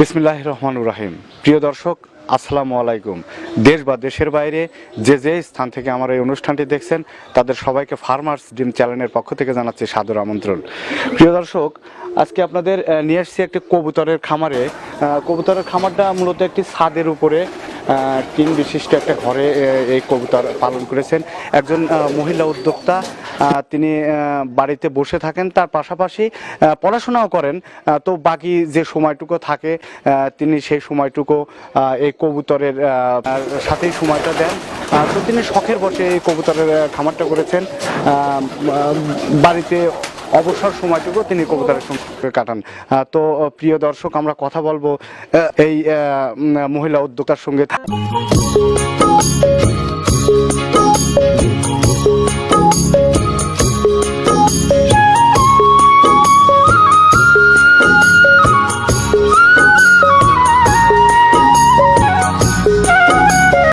বিসমিল্লাহ রহমান রাহিম। প্রিয় দর্শক, আসসালামু আলাইকুম। দেশ বা দেশের বাইরে যে যে স্থান থেকে আমার এই অনুষ্ঠানটি দেখছেন, তাদের সবাইকে ফার্মার্স ডিম চ্যানেলের পক্ষ থেকে জানাচ্ছি সাদর আমন্ত্রণ। প্রিয় দর্শক, আজকে আপনাদের নিয়ে এসেছি একটি কবুতরের খামারে। কবুতরের খামারটা মূলত একটি ছাদের উপরে টিন বিশিষ্ট একটা ঘরে এই কবুতর পালন করেছেন। একজন মহিলা উদ্যোক্তা তিনি বাড়িতে বসে থাকেন। তার পাশাপাশি পড়াশোনাও করেন। তো বাকি যে সময়টুকু থাকে তিনি সেই সময়টুকু এই কবুতরের সাথেই সময়টা দেন। তো তিনি শখের বসে এই কবুতরের খামারটা করেছেন। বাড়িতে অবসর সময়টুকু তিনি কবুতরের সঙ্গে কাটান। তো প্রিয় দর্শক আমরা কথা বলব এই মহিলা উদ্যোক্তার সঙ্গে।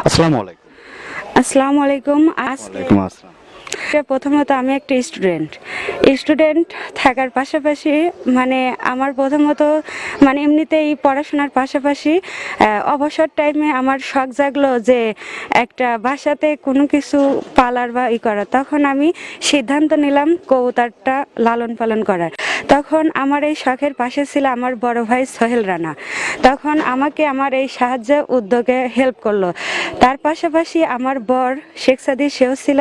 আসসালামু আলাইকুম। আসসালামু আলাইকুম। প্রথমত আমি একটা স্টুডেন্ট। স্টুডেন্ট থাকার পাশাপাশি মানে আমার প্রথমত মানে এমনিতেই পড়াশোনার পাশাপাশি অবসর টাইমে আমার শখ জাগলো যে একটা বাসাতে কোনো কিছু পালার বা ই করা তখন আমি সিদ্ধান্ত নিলাম কবুতারটা লালন পালন করার। তখন আমার এই শখের পাশে ছিল আমার বড় ভাই সোহেল রানা। তখন আমাকে আমার এই সাহায্য উদ্যোগে হেল্প করল। তার পাশাপাশি আমার বর শেখ সাদি সেও ছিল।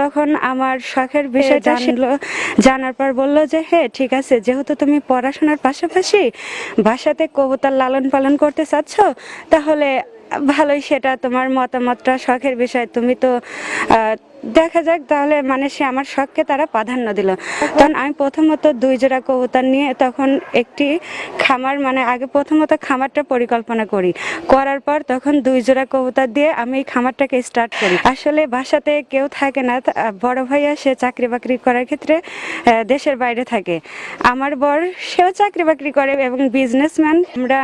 তখন আমার শখের বিষয়টা জানলো। জানার পর বলল যে হ্যাঁ ঠিক আছে যেহেতু তুমি পড়াশোনার পাশাপাশি বাসাতে কবুতর লালন পালন করতে চাচ্ছ তাহলে ভালোই সেটা তোমার মতামতটা শখের বিষয়। তুমি তো আহ, দেখা যাক তাহলে মানে সে আমার শখকে তারা প্রাধান্য দিল। তখন আমি প্রথমত দুই জোড়া কবুতর নিয়ে তখন একটি খামার মানে আগে প্রথমত খামারটা পরিকল্পনা করি। করার পর তখন দুই জোড়া কবুতর দিয়ে আমি এই খামারটাকে স্টার্ট করি। আসলে বাসাতে কেউ থাকে না বড় ভাইয়া সে চাকরি বাকরি করার ক্ষেত্রে দেশের বাইরে থাকে। আমার বর সেও চাকরি বাকরি করে এবং বিজনেসম্যান আমরা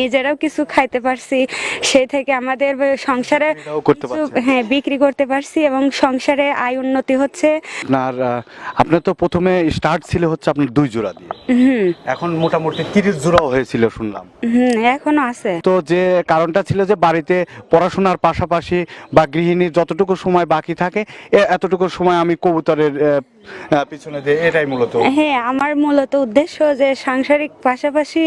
নিজেরাও কিছু খাইতে পারছি। সেই থেকে আমাদের সংসারে। হ্যাঁ বিক্রি করতে পারছি। এবং সংসারে আয় উন্নতি হচ্ছে। আপনার আপনার তো প্রথমে স্টার্ট ছিল হচ্ছে আপনার দুই জোড়া দিয়ে। এখন মোটামুটি তিরিশ জোড়াও হয়েছিল শুনলাম। এখনও আছে। তো যে কারণটা ছিল যে বাড়িতে পড়াশোনার পাশাপাশি বা গৃহিণীর যতটুকু সময় বাকি থাকে এতটুকু সময় আমি কবুতরের পিছনে দিয়ে এটাই মূলত। হ্যাঁ আমার মূলত উদ্দেশ্য যে সাংসারিক পাশাপাশি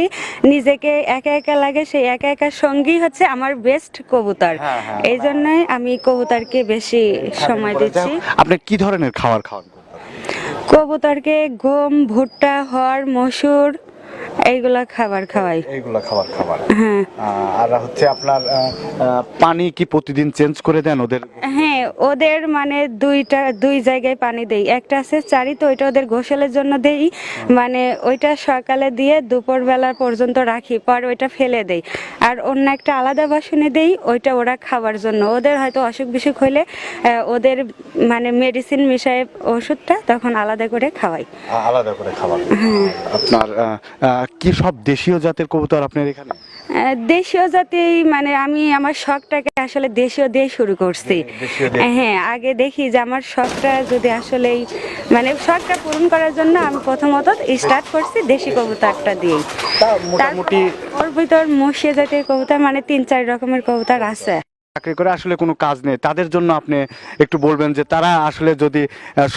নিজেকে একা একা লাগে সেই একা একা সঙ্গী হচ্ছে আমার বেস্ট কবুতর। হ্যাঁ, হ্যাঁ। এই জন্যই আমি কবুতরকে বেশি সময় দিচ্ছি। আপনি কি ধরনের খাবার খাওয়ান? কবুতরকে গম ভুট্টা হর মসুর এইগুলা খাবার খাওয়াই। এইগুলা খাবার খাবার। হ্যাঁ। আর হচ্ছে আপনার পানি কি প্রতিদিন চেঞ্জ করে দেন ওদের? হ্যাঁ ওদের মানে দুইটা দুই জায়গায় পানি দেই। একটা আছে চারি তো ওইটা ওদের গোসলের জন্য দেই। মানে ওইটা সকালে দিয়ে দুপুর বেলা পর্যন্ত রাখি পর ওইটা ফেলে দেই। আর অন্য একটা আলাদা বাসনে দেই ওইটা ওরা খাওয়ার জন্য। ওদের হয়তো অসুখ বিসুখ হলে ওদের মানে মেডিসিন মিশায় ওষুধটা তখন আলাদা করে খাওয়াই। আলাদা করে খাওয়াই আপনার আহ, আহ, কি সব দেশীয় জাতের কবুতর আপনার এখানে? দেশীয় জাতি মানে আমি আমার শখটাকে আসলে দেশীয় দিয়ে শুরু করছি। হ্যাঁ আগে দেখি যে আমার শখটা যদি আসলে মানে শখটা পূরণ করার জন্য আমি প্রথমত স্টার্ট করছি দেশি কবুতরটা দিয়েই। তা মোটামুটি ওর ভিতর মসিয়ে জাতীয় কবুতর মানে তিন চার রকমের কবুতর আছে। চাকরি করে আসলে কোনো কাজ নেই। তাদের জন্য আপনি একটু বলবেন যে তারা আসলে যদি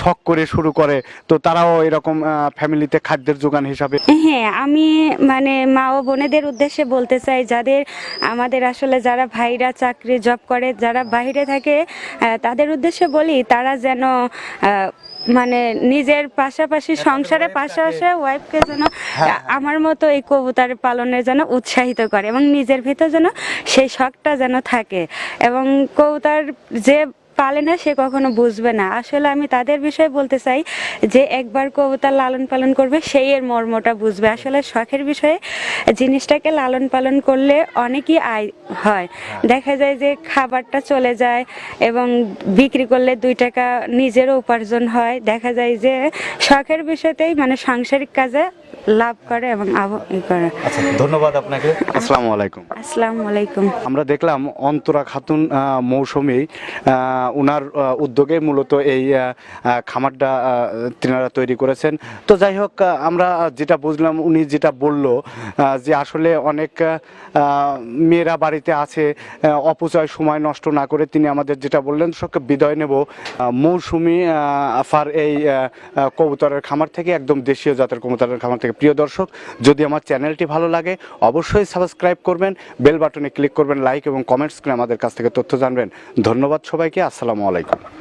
শখ করে শুরু করে, তো তারাও এরকম ফ্যামিলিতে খাদ্যের যোগান হিসাবে হ্যাঁ আমি মানে মা ও বোনেদের উদ্দেশ্যে বলতে চাই, যাদের আমাদের আসলে যারা ভাইরা চাকরি জব করে, যারা বাইরে থাকে তাদের উদ্দেশ্যে বলি, তারা যেন মানে নিজের পাশাপাশি সংসারে পাশাপাশি ওয়াইফকে যেন আমার মতো এই কবুতর পালনের যেন উৎসাহিত করে এবং নিজের ভিতর যেন সেই শখটা যেন থাকে। এবং কবুতর যে পালে না সে কখনো বুঝবে না। আসলে আমি তাদের বিষয়ে বলতে চাই যে একবার কবুতর লালন পালন করবে সেই এর মর্মটা বুঝবে। আসলে শখের বিষয়ে জিনিসটাকে লালন পালন করলে অনেকই আয় হয়। দেখা যায় যে খাবারটা চলে যায় এবং বিক্রি করলে দুই টাকা নিজেরও উপার্জন হয়। দেখা যায় যে শখের বিষয়তেই মানে সাংসারিক কাজে লাভ করে এবং ই করে। আচ্ছা ধন্যবাদ আপনাকে। আসসালামু আলাইকুম। আসসালামু আলাইকুম। আমরা দেখলাম অন্তরা খাতুন মৌসুমী উনার উদ্যোগে মূলত এই খামারটা তিনারা তৈরি করেছেন। তো যাই হোক আমরা যেটা বুঝলাম উনি যেটা বলল যে আসলে অনেক মেয়েরা বাড়িতে আছে অপচয় সময় নষ্ট না করে তিনি আমাদের যেটা বললেন সবকে বিদায় নেব। মৌসুমি আফার এই কবুতরের খামার থেকে একদম দেশীয় জাতের কবুতরের খামার থেকে প্রিয় দর্শক, যদি আমার চ্যানেলটি ভালো লাগে, অবশ্যই সাবস্ক্রাইব করবেন, বেল বাটনে ক্লিক করবেন, লাইক এবং কমেন্টস করে আমাদের কাছ থেকে তথ্য জানবেন। ধন্যবাদ সবাইকে, আসসালামু আলাইকুম।